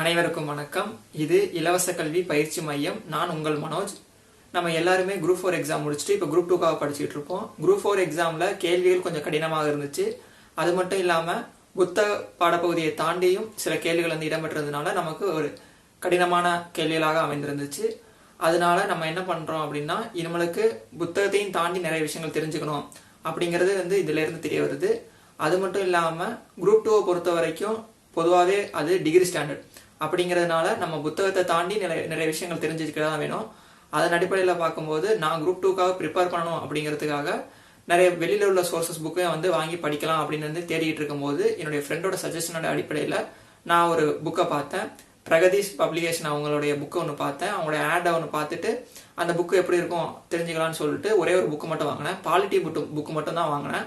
அனைவருக்கும் வணக்கம். இது இலவச கல்வி பயிற்சி மையம். நான் உங்கள் மனோஜ். நம்ம எல்லாருமே குரூப் ஃபோர் எக்ஸாம் முடிச்சுட்டு இப்போ குரூப் டூக்காக படிச்சுட்டு இருப்போம் குரூப் ஃபோர் எக்ஸாமில் கேள்விகள் கொஞ்சம் கடினமாக இருந்துச்சு. அது மட்டும் இல்லாமல் புத்த பாடப்பகுதியை தாண்டியும் சில கேள்விகள் வந்து இடம்பெற்றதுனால நமக்கு ஒரு கடினமான கேள்விகளாக அமைந்திருந்துச்சு. அதனால நம்ம என்ன பண்ணுறோம் அப்படின்னா நம்மளுக்கு புத்தகத்தையும் தாண்டி நிறைய விஷயங்கள் தெரிஞ்சுக்கணும் அப்படிங்கிறது வந்து இதிலேருந்து தெரிய வருது. அது மட்டும் இல்லாமல் குரூப் டூவை பொறுத்த வரைக்கும் பொதுவாகவே அது டிகிரி ஸ்டாண்டர்ட் அப்படிங்கிறதுனால நம்ம புத்தகத்தை தாண்டி நிறைய நிறைய விஷயங்கள் தெரிஞ்சுக்க தான் வேணும். அதன் அடிப்படையில் பார்க்கும்போது நான் குரூப் டூக்காக ப்ரிப்பேர் பண்ணணும் அப்படிங்கிறதுக்காக நிறைய வெளியில் உள்ள சோர்சஸ் புக்கையும் வந்து வாங்கி படிக்கலாம் அப்படின்னு வந்து தேடிட்டு இருக்கும்போது என்னுடைய ஃப்ரெண்டோட சஜஷனோட அடிப்படையில் நான் ஒரு புக்கை பார்த்தேன். பிரகதீஷ் பப்ளிகேஷன் அவங்களுடைய புக்கை ஒன்று பார்த்தேன். அவங்களுடைய ஆடை ஒன்று பார்த்துட்டு அந்த புக்கு எப்படி இருக்கும் தெரிஞ்சுக்கலாம்னு சொல்லிட்டு ஒரே ஒரு புக்கு மட்டும் வாங்கினேன். பாலிட்டி புக்கு புக்கு மட்டும் தான் வாங்கினேன்.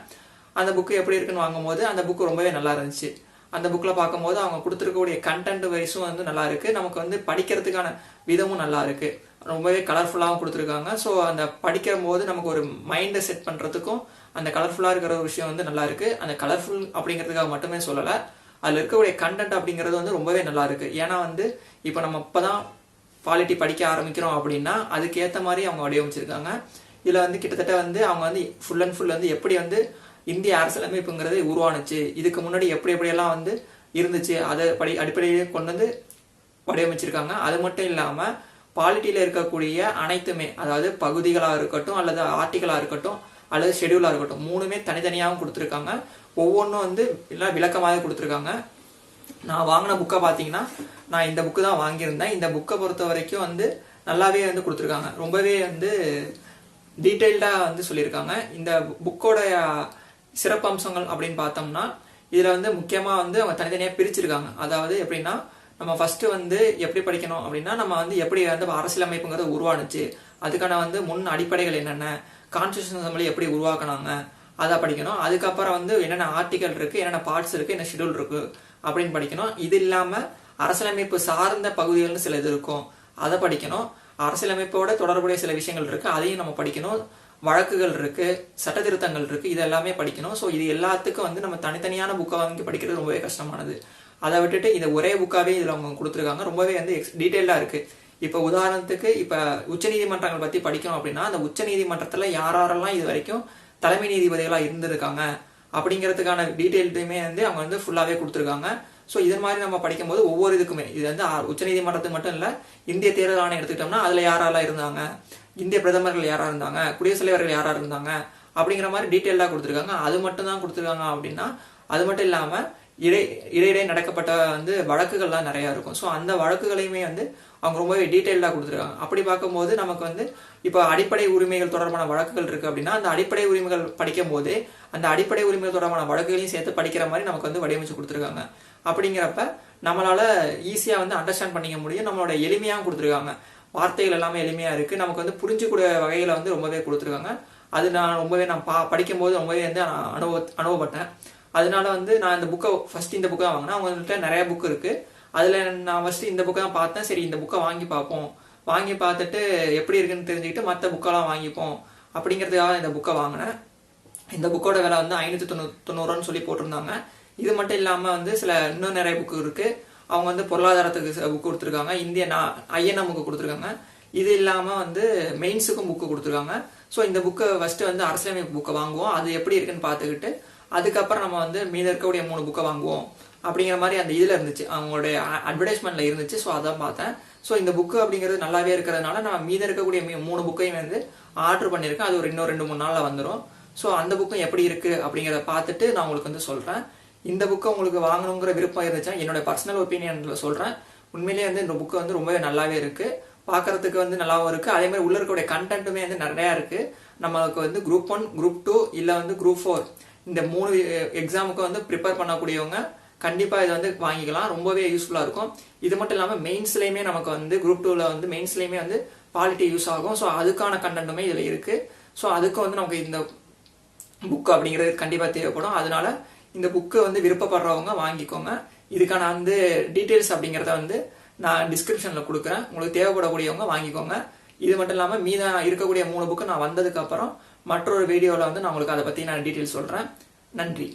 அந்த புக்கு எப்படி இருக்குன்னு வாங்கும்போது அந்த புக்கு ரொம்பவே நல்லா இருந்துச்சு. அந்த புக்கில் பார்க்கும்போது அவங்க கொடுத்துருக்கக்கூடிய கண்டென்ட் வைஸும் வந்து நல்லா இருக்கு. நமக்கு வந்து படிக்கிறதுக்கான விதமும் நல்லா இருக்கு. ரொம்பவே கலர்ஃபுல்லாகவும் கொடுத்துருக்காங்க. ஸோ அந்த படிக்கிற போது நமக்கு ஒரு மைண்டை செட் பண்ணுறதுக்கும் அந்த கலர்ஃபுல்லாக இருக்கிற ஒரு விஷயம் வந்து நல்லா இருக்கு. அந்த கலர்ஃபுல் அப்படிங்கிறதுக்காக மட்டுமே சொல்லலை. அதில் இருக்கக்கூடிய கண்டென்ட் அப்படிங்கிறது வந்து ரொம்பவே நல்லா இருக்கு. ஏன்னா வந்து இப்போ நம்ம இப்போதான் குவாலிட்டி படிக்க ஆரம்பிக்கிறோம் அப்படின்னா அதுக்கேற்ற மாதிரி அவங்க வடிவமைச்சிருக்காங்க. இதில் வந்து கிட்டத்தட்ட வந்து அவங்க வந்து ஃபுல் அண்ட் ஃபுல் வந்து எப்படி வந்து இந்திய அரசியலமைப்புங்கிறது உருவானுச்சு. இதுக்கு முன்னாடி எப்படி எப்படியெல்லாம் வந்து இருந்துச்சு அதை படி அடிப்படையிலே கொண்டு வந்து வடிவமைச்சிருக்காங்க. அது மட்டும் இல்லாமல் பாலிட்டியில் இருக்கக்கூடிய அனைத்துமே அதாவது பகுதிகளாக இருக்கட்டும் அல்லது ஆர்டிகளாக இருக்கட்டும் அல்லது ஷெடியூலாக இருக்கட்டும் மூணுமே தனித்தனியாகவும் கொடுத்துருக்காங்க. ஒவ்வொன்றும் வந்து எல்லாம் விளக்கமாக கொடுத்துருக்காங்க. நான் வாங்கின புக்கை பார்த்தீங்கன்னா நான் இந்த புக்கு தான் வாங்கியிருந்தேன். இந்த புக்கை பொறுத்த வரைக்கும் வந்து நல்லாவே வந்து கொடுத்துருக்காங்க. ரொம்பவே வந்து டீட்டெயில்டாக வந்து சொல்லியிருக்காங்க. இந்த புக்கோடைய சிறப்பம்சங்கள் அப்படின்னு பார்த்தோம்னா இதில் வந்து முக்கியமாக வந்து அவங்க தனித்தனியாக பிரிச்சிருக்காங்க. அதாவது எப்படின்னா நம்ம ஃபர்ஸ்ட் வந்து எப்படி படிக்கணும் அப்படின்னா நம்ம வந்து எப்படி வந்து அரசியலமைப்புங்கிறது உருவானுச்சு. அதுக்கான வந்து முன் அடிப்படைகள் என்னென்ன கான்ஸ்டியூஷன் அசம்பிளி எப்படி உருவாக்குனாங்க அதை படிக்கணும். அதுக்கப்புறம் வந்து என்னென்ன ஆர்டிகல் இருக்கு என்னென்ன பார்ட்ஸ் இருக்கு என்ன ஷெடியூல் இருக்கு அப்படின்னு படிக்கணும். இது இல்லாமல் அரசியலமைப்பு சார்ந்த பகுதிகள்னு சில இது இருக்கும். அதை படிக்கணும். அரசியலமைப்போட தொடர்புடைய சில விஷயங்கள் இருக்கு அதையும் நம்ம படிக்கணும். வழக்குகள் இருக்கு சட்டத்திருத்தங்கள் இருக்குது இருக்கு இது எல்லாமே படிக்கணும். ஸோ இது எல்லாத்துக்கும் வந்து நம்ம தனித்தனியான புக்கை வாங்கி படிக்கிறது ரொம்பவே கஷ்டமானது. அதை விட்டுட்டு இதை ஒரே புக்காவே இதில் அவங்க கொடுத்துருக்காங்க. ரொம்பவே வந்து எக்ஸ் டீட்டெயிலாக இருக்கு. இப்போ உதாரணத்துக்கு இப்போ உச்சநீதிமன்றங்கள் பற்றி படிக்கணும் அப்படின்னா அந்த உச்சநீதிமன்றத்தில் யார் யாரெல்லாம் இது வரைக்கும் தலைமை நீதிபதிகளாக இருந்திருக்காங்க அப்படிங்கிறதுக்கான டீட்டெயில்ஸுமே வந்து அவங்க வந்து ஃபுல்லாகவே கொடுத்துருக்காங்க. ஸோ இது மாதிரி நம்ம படிக்கும்போது ஒவ்வொரு இதுக்குமே இது வந்து உச்சநீதிமன்றத்துக்கு மட்டும் இல்லை இந்திய தேர்தல் ஆணையம் எடுத்துக்கிட்டோம்னா அதில் யாரெல்லாம் இருந்தாங்க? இந்திய பிரதமர்கள் யாராக இருந்தாங்க குடியரசுத் தலைவர்கள் யாராக இருந்தாங்க அப்படிங்கிற மாதிரி டீட்டெயிலாக கொடுத்துருக்காங்க. அது மட்டும் தான் கொடுத்துருக்காங்க அப்படின்னா அது மட்டும் இல்லாமல் இடை இடையிடையே நடக்கப்பட்ட வந்து வழக்குகள்லாம் நிறையா இருக்கும். ஸோ அந்த வழக்குகளையுமே வந்து அவங்க ரொம்பவே டீட்டெயிலாக கொடுத்துருக்காங்க. அப்படி பார்க்கும்போது நமக்கு வந்து இப்போ அடிப்படை உரிமைகள் தொடர்பான வழக்குகள் இருக்குது அப்படின்னா அந்த அடிப்படை உரிமைகள் படிக்கும் போது அந்த அடிப்படை உரிமைகள் தொடர்பான வழக்குகளையும் சேர்த்து படிக்கிற மாதிரி நமக்கு வந்து வடிவமைச்சு கொடுத்துருக்காங்க. அப்படிங்கிறப்ப நம்மளால ஈஸியாக வந்து அண்டர்ஸ்டாண்ட் பண்ணிக்க முடியும். நம்மளோட எளிமையாகவும் கொடுத்துருக்காங்க. வார்த்தைகள் எல்லாமே எளிமையாக இருக்குது நமக்கு வந்து புரிஞ்சுக்கூடிய வகையில் வந்து ரொம்பவே கொடுத்துருக்காங்க. அது நான் ரொம்பவே நான் பா படிக்கும்போது ரொம்பவே வந்து நான் அனுபவ அனுபவப்பட்டேன். அதனால வந்து நான் இந்த புக்கை ஃபஸ்ட் இந்த புக்கை வாங்கினேன். அவங்கள்ட்ட நிறைய புக் இருக்குது அதில் நான் ஃபஸ்ட்டு இந்த புக்கை தான் பார்த்தேன். சரி இந்த புக்கை வாங்கி பார்ப்போம். வாங்கி பார்த்துட்டு எப்படி இருக்குன்னு தெரிஞ்சுக்கிட்டு மற்ற புக்கெல்லாம் வாங்கிப்போம் அப்படிங்கிறதுக்காக இந்த புக்கை வாங்கினேன். இந்த புக்கோட விலை வந்து ஐநூற்றி தொண்ணூ தொண்ணூறுன்னு சொல்லி போட்டிருந்தாங்க. இது மட்டும் இல்லாமல் வந்து சில இன்னும் நிறைய புக்கு இருக்குது அவங்க வந்து பொருளாதாரத்துக்கு கொடுத்துருக்காங்க. இந்திய ஐஎன்எம் புக்கு கொடுத்துருக்காங்க. இது இல்லாமல் வந்து மெயின்ஸுக்கும் புக்கு கொடுத்துருக்காங்க. ஸோ இந்த புக்கை ஃபஸ்ட்டு வந்து அரசியலமைப்பு புக்கை வாங்குவோம். அது எப்படி இருக்குன்னு பார்த்துக்கிட்டு அதுக்கப்புறம் நம்ம வந்து மீத இருக்கக்கூடிய மூணு புக்கை வாங்குவோம். அப்படிங்கிற மாதிரி அந்த இதில் இருந்துச்சு. அவங்களுடைய அட்வர்டைஸ்மெண்ட்டில் இருந்துச்சு. ஸோ அதான் பார்த்தேன். ஸோ இந்த புக்கு அப்படிங்கிறது நல்லாவே இருக்கிறதுனால நான் மீத இருக்கக்கூடிய மூணு புக்கையும் வந்து ஆர்டர் பண்ணியிருக்கேன். அது ஒரு இன்னும் ரெண்டு மூணு நாளில் வந்துடும் ஸோ அந்த புக்கும் எப்படி இருக்குது அப்படிங்கிறத பார்த்துட்டு நான் உங்களுக்கு வந்து சொல்கிறேன் இந்த புக்கை உங்களுக்கு வாங்கணுங்கிற விருப்பம் இருந்துச்சுன்னா என்னோட பர்சனல் ஒப்பீனியன்ல சொல்கிறேன் உண்மையிலேயே வந்து இந்த புக்கு வந்து ரொம்பவே நல்லாவே இருக்குது பார்க்கறதுக்கு வந்து நல்லாவும் இருக்குது அதே மாதிரி உள்ள இருக்கக்கூடிய கண்டென்ட்டுமே வந்து நிறையா இருக்குது நம்மளுக்கு வந்து குரூப் ஒன் குரூப் டூ இல்லை வந்து குரூப் ஃபோர் இந்த மூணு eh, எக்ஸாமுக்கு வந்து ப்ரிப்பேர் பண்ணக்கூடியவங்க கண்டிப்பாக இதை வந்து வாங்கிக்கலாம். ரொம்பவே யூஸ்ஃபுல்லாக இருக்கும். இது மட்டும் இல்லாமல் மெயின்ஸ்லேயுமே நமக்கு வந்து குரூப் டூவில் வந்து மெயின்ஸ்லேயுமே வந்து பாலிட்டி யூஸ் ஆகும். ஸோ அதுக்கான கண்டென்ட்டுமே இதில் இருக்குது ஸோ அதுக்கு வந்து நமக்கு இந்த புக் அப்படிங்கிறது கண்டிப்பாக தேவைப்படும். அதனால இந்த புக்கு வந்து விருப்பப்படுறவங்க வாங்கிக்கோங்க. இதுக்கான வந்து டீட்டெயில்ஸ் அப்படிங்கிறத வந்து நான் டிஸ்கிரிப்ஷனில் கொடுக்குறேன். உங்களுக்கு தேவைப்படக்கூடியவங்க வாங்கிக்கோங்க. இது மட்டும் இல்லாமல் மீதான் இருக்கக்கூடிய மூணு புக்கு நான் வந்ததுக்கப்புறம் மற்றொரு வீடியோவில் வந்து நான் உங்களுக்கு அதை பற்றி நான் டீட்டெயில்ஸ் சொல்கிறேன் நன்றி.